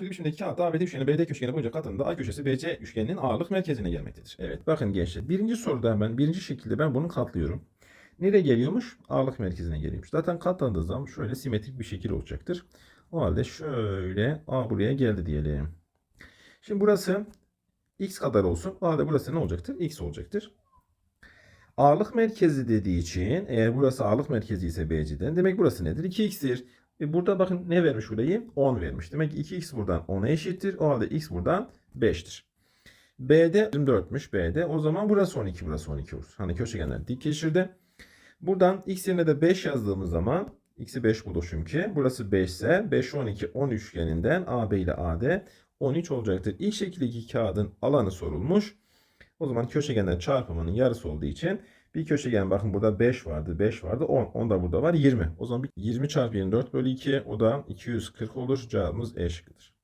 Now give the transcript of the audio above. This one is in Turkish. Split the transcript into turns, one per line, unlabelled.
Biçimdeki kağıtta ABD üçgeni BD köşegeni boyunca katında A köşesi BC üçgeninin ağırlık merkezine gelmektedir. Evet bakın gençler birinci soruda ben birinci şekilde ben bunu katlıyorum. Nereye geliyormuş? Ağırlık merkezine geliyormuş. Zaten katlandığı zaman şöyle simetrik bir şekil olacaktır. O halde şöyle A buraya geldi diyelim. Şimdi burası x kadar olsun. O halde burası ne olacaktır? x olacaktır. Ağırlık merkezi dediği için eğer burası ağırlık merkezi ise BC'den demek burası nedir? 2x'tir. E burada bakın ne vermiş burayı? 10 vermiş. Demek ki 2x buradan 10'a eşittir. O halde x buradan 5'tir. B'de 24'müş B'de. O zaman burası 12 burası 12 olur. Hani köşegenler dik geçirdi. Buradan x yerine de 5 yazdığımız zaman x'i 5 bulur çünkü. Burası 5 ise 5 12 10 üçgeninden AB ile AD 13 olacaktır. İlk şekildeki kağıdın alanı sorulmuş. O zaman köşegenler çarpımının yarısı olduğu için bir köşegen bakın burada 5 vardı, 5 vardı, 10. 10 da burada var 20. O zaman bir 20 çarpı 24 bölü 2 o da 240 olur. Cevabımız E şıkkıdır.